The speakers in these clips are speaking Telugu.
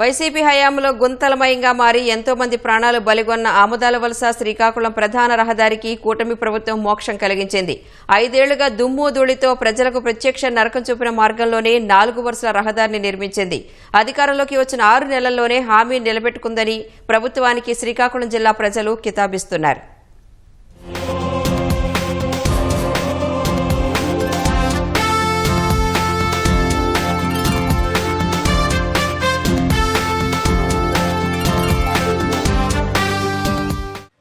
వైసీపీ హయాంలో గుంతలమయంగా మారి ఎంతో మంది ప్రాణాలు బలిగొన్న ఆముదాల వలస శ్రీకాకుళం ప్రధాన రహదారికి కూటమి ప్రభుత్వం మోక్షం కలిగించింది. ఐదేళ్ళుగా దుమ్ము ధూళితో ప్రజలకు ప్రత్యక్ష నరకం చూపిన మార్గంలోనే నాలుగు వరుసల రహదారిని నిర్మించింది. అధికారంలోకి వచ్చిన ఆరు నెలల్లోనే హామీ నిలబెట్టుకుందని ప్రభుత్వానికి శ్రీకాకుళం జిల్లా ప్రజలు కితాబిస్తున్నారు.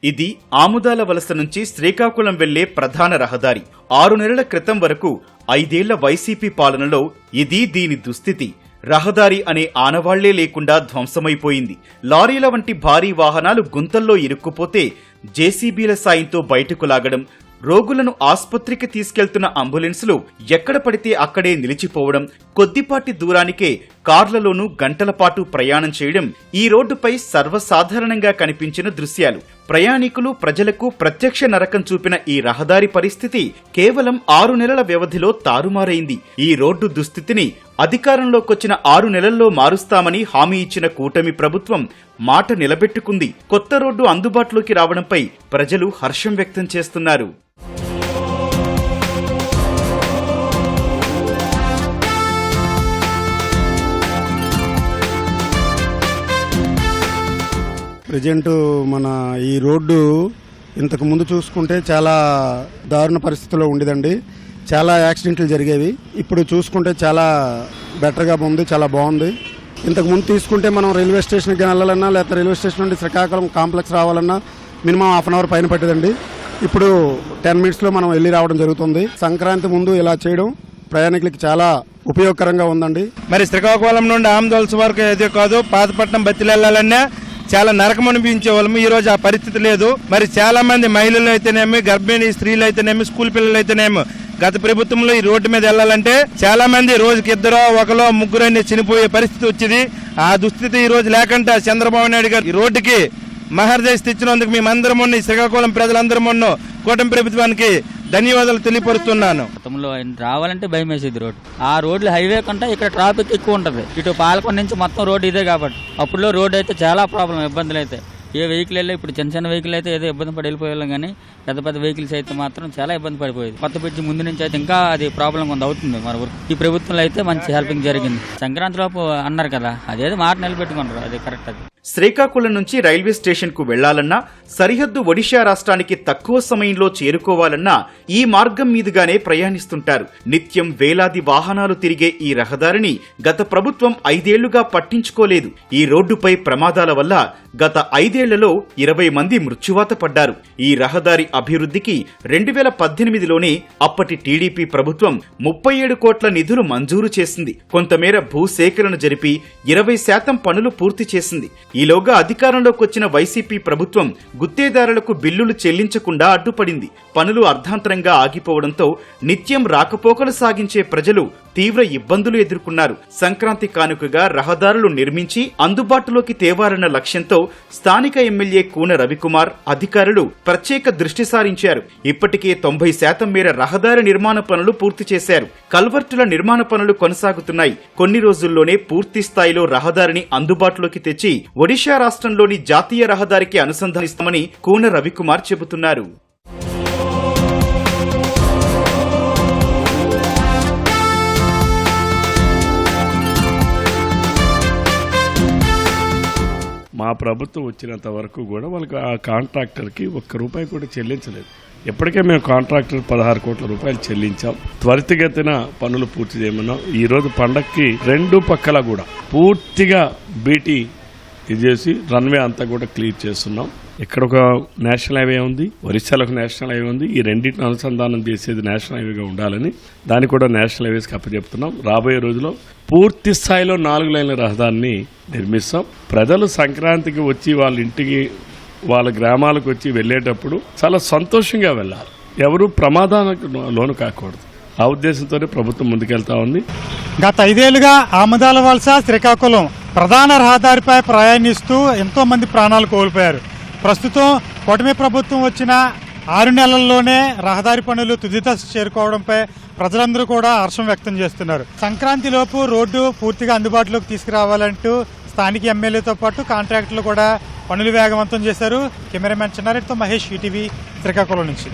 ఇది ఆముదాల వలస నుంచి శ్రీకాకుళం వెళ్ళే ప్రధాన రహదారి. ఆరు నెలల క్రితం వరకు ఐదేళ్ళ వైసీపీ పాలనలో ఇది దీని దుస్థితి. రహదారి అనే ఆనవాళ్ళే లేకుండా ధ్వంసమైపోయింది. లారీల వంటి భారీ వాహనాలు గుంతల్లో ఇరుక్కుపోతే జేసీబీల సాయంతో బయటకు లాగడం రోగులను ఆస్పత్రికి తీసుకెళ్తున్న అంబులెన్సులు ఎక్కడ పడితే అక్కడే నిలిచిపోవడం కొద్దిపాటి దూరానికే కార్లలోనూ గంటల పాటు ప్రయాణం చేయడం ఈ రోడ్డుపై సర్వసాధారణంగా కనిపించిన దృశ్యాలు. ప్రయాణికులు ప్రజలకు ప్రత్యక్ష నరకం చూపిన ఈ రహదారి పరిస్థితి కేవలం ఆరు నెలల వ్యవధిలో తారుమారైంది. ఈ రోడ్డు దుస్థితిని అధికారంలోకొచ్చిన ఆరు నెలల్లో మారుస్తామని హామీ ఇచ్చిన కూటమి ప్రభుత్వం మాట నిలబెట్టుకుంది. కొత్త రోడ్డు అందుబాటులోకి రావడంపై ప్రజలు హర్షం వ్యక్తం చేస్తున్నారు. ప్రజెంట్ మన ఈ రోడ్డు ఇంతకు ముందు చూసుకుంటే చాలా దారుణ పరిస్థితిలో ఉండేదండి. చాలా యాక్సిడెంట్లు జరిగేవి. ఇప్పుడు చూసుకుంటే చాలా బెటర్గా ఉంది చాలా బాగుంది. ఇంతకు ముందు తీసుకుంటే మనం రైల్వే స్టేషన్కి వెళ్ళాలన్నా లేకపోతే రైల్వే స్టేషన్ నుండి శ్రీకాకుళం కాంప్లెక్స్ రావాలన్నా మినిమం హాఫ్ అన్ అవర్ పైన పట్టేదండి. ఇప్పుడు టెన్ మినిట్స్లో మనం వెళ్ళి రావడం జరుగుతుంది. సంక్రాంతి ముందు ఇలా చేయడం ప్రయాణికులకి చాలా ఉపయోగకరంగా ఉందండి. మరి శ్రీకాకుళం నుండి ఆమదోల్స్ వరకు ఏదో కాదు పాతపట్నం బత్తిలు వెళ్ళాలన్నా చాలా నరకం అనిపించే వాళ్ళము. ఈ రోజు ఆ పరిస్థితి లేదు. మరి చాలా మంది మహిళలు అయితేనేమి గర్భిణీ స్త్రీలు అయితేనేమి స్కూల్ పిల్లలు అయితేనేమి గత ప్రభుత్వంలో ఈ రోడ్డు మీద వెళ్ళాలంటే చాలా మంది రోజుకి ఇద్దరో ఒకలో ముగ్గురు చనిపోయే పరిస్థితి వచ్చింది. ఆ దుస్థితి ఈ రోజు లేకుండా చంద్రబాబు నాయుడు గారు ఈ రోడ్డుకి మహర్దేశ్ తెచ్చినందుకు మేమందరం ఉన్న. ఈ శ్రీకాకుళం ప్రజలందరం ఉన్న. కూటమి ప్రభుత్వానికి ధన్యవాదాలు తెలియపరుస్తున్నాను. గతంలో ఆయన రావాలంటే భయం వేసేది రోడ్ ఆ రోడ్లు హైవే కంటే ఇక్కడ ట్రాఫిక్ ఎక్కువ ఉంటుంది. ఇటు పాలకొండ నుంచి మొత్తం రోడ్ ఇదే కాబట్టి. అప్పుడులో రోడ్ అయితే చాలా ప్రాబ్లం ఇబ్బందులు అయితే. ఏ వెహికల్ వెళ్ళి ఇప్పుడు చిన్న చిన్న వెహికల్ అయితే ఏదో ఇబ్బంది పడి వెళ్ళిపోయేవాళ్ళం కానీ పెద్ద పెద్ద వెహికల్స్ అయితే మాత్రం చాలా ఇబ్బంది పడిపోయేది. కొత్త బ్రిడ్జి ముందు నుంచి అయితే ఇంకా అది ప్రాబ్లం కొంత అవుతుంది మన ఊరికి. ఈ ప్రభుత్వంలో అయితే మంచి హెల్పింగ్ జరిగింది. సంక్రాంతి లోపు అన్నారు కదా అదేదో మాట నిలబెట్టుకుంటారు. అది కరెక్ట్ అది. శ్రీకాకుళం నుంచి రైల్వే స్టేషన్కు వెళ్ళాలన్నా సరిహద్దు ఒడిశా రాష్ట్రానికి తక్కువ సమయంలో చేరుకోవాలన్నా ఈ మార్గం మీదుగానే ప్రయాణిస్తుంటారు. నిత్యం వేలాది వాహనాలు తిరిగే ఈ రహదారిని గత ప్రభుత్వం ఐదేళ్ళుగా పట్టించుకోలేదు. ఈ రోడ్డుపై ప్రమాదాల వల్ల గత ఐదేళ్ళలో ఇరవై మంది మృత్యువాత పడ్డారు. ఈ రహదారి అభివృద్ధికి రెండు వేల పద్దెనిమిదిలోనే అప్పటి టీడీపీ ప్రభుత్వం ముప్పై ఏడు కోట్ల నిధులు మంజూరు చేసింది. కొంతమేర భూసేకరణ జరిపి ఇరవై శాతం పనులు పూర్తి చేసింది. ఈలోగా అధికారంలోకి వచ్చిన వైసీపీ ప్రభుత్వం గుత్తేదారులకు బిల్లులు చెల్లించకుండా అడ్డుపడింది. పనులు అర్ధాంతరంగా ఆగిపోవడంతో నిత్యం రాకపోకలు సాగించే ప్రజలు తీవ్ర ఇబ్బందులు ఎదుర్కొన్నారు. సంక్రాంతి కానుకగా రహదారులు నిర్మించి అందుబాటులోకి తేవాలన్న లక్ష్యంతో స్థానిక ఎమ్మెల్యే కూన రవికుమార్ అధికారులు ప్రత్యేక దృష్టి సారించారు. ఇప్పటికే తొంభై శాతం మేర రహదారి నిర్మాణ పనులు పూర్తి చేశారు. కల్వర్టుల నిర్మాణ పనులు కొనసాగుతున్నాయి. కొన్ని రోజుల్లోనే పూర్తి స్థాయిలో రహదారిని అందుబాటులోకి తెచ్చి ఒడిశా రాష్ట్రంలోని జాతీయ రహదారికి అనుసంధానిస్తామని కూన రవికుమార్ చెబుతున్నారు. మా ప్రభుత్వం వచ్చినంత వరకు కూడా వాళ్ళకి ఆ కాంట్రాక్టర్కి ఒక్క రూపాయి కూడా చెల్లించలేదు. ఇప్పటికే మేము కాంట్రాక్టర్ పదహారు కోట్ల రూపాయలు చెల్లించాం. త్వరితగతిన పనులు పూర్తి చేయమన్నాం. ఈరోజు పండక్కి రెండు పక్కల కూడా పూర్తిగా బీటీ ఇది చేసి రన్వే అంతా కూడా క్లియర్ చేస్తున్నాం. ఇక్కడ ఒక నేషనల్ హైవే ఉంది ఒరిస్సాలో ఒక నేషనల్ హైవే ఉంది. ఈ రెండింటిని అనుసంధానం చేసేది నేషనల్ హైవేగా ఉండాలని దాన్ని కూడా నేషనల్ హైవేస్కి అప్పచెప్తున్నాం. రాబోయే రోజుల్లో పూర్తి స్థాయిలో నాలుగు లైన్ల రహదారిని నిర్మిస్తాం. ప్రజలు సంక్రాంతికి వచ్చి వాళ్ళ ఇంటికి వాళ్ళ గ్రామాలకు వచ్చి వెళ్ళేటప్పుడు చాలా సంతోషంగా వెళ్ళాలి. ఎవరు ప్రమాదానికి లోను కాకూడదు. ఆ ఉద్దేశంతోనే ప్రభుత్వం ముందుకెళ్తా ఉంది. గత ఐదేళ్ళుగా ఆమదాల వలస శ్రీకాకుళం ప్రధాన రహదారిపై ప్రయాణిస్తూ ఎంతో మంది ప్రాణాలు కోల్పోయారు. ప్రస్తుతం కూటమి ప్రభుత్వం వచ్చిన ఆరు నెలల్లోనే రహదారి పనులు తుది దశ చేరుకోవడంపై ప్రజలందరూ కూడా హర్షం వ్యక్తం చేస్తున్నారు. సంక్రాంతి లోపు రోడ్డు పూర్తిగా అందుబాటులోకి తీసుకురావాలంటూ స్థానిక ఎమ్మెల్యేతో పాటు కాంట్రాక్టర్లు కూడా పనులు వేగవంతం చేశారు. కెమెరామెన్ చిన్నారెడ్డితో మహేష్ ఈటీవీ శ్రీకాకుళం నుంచి.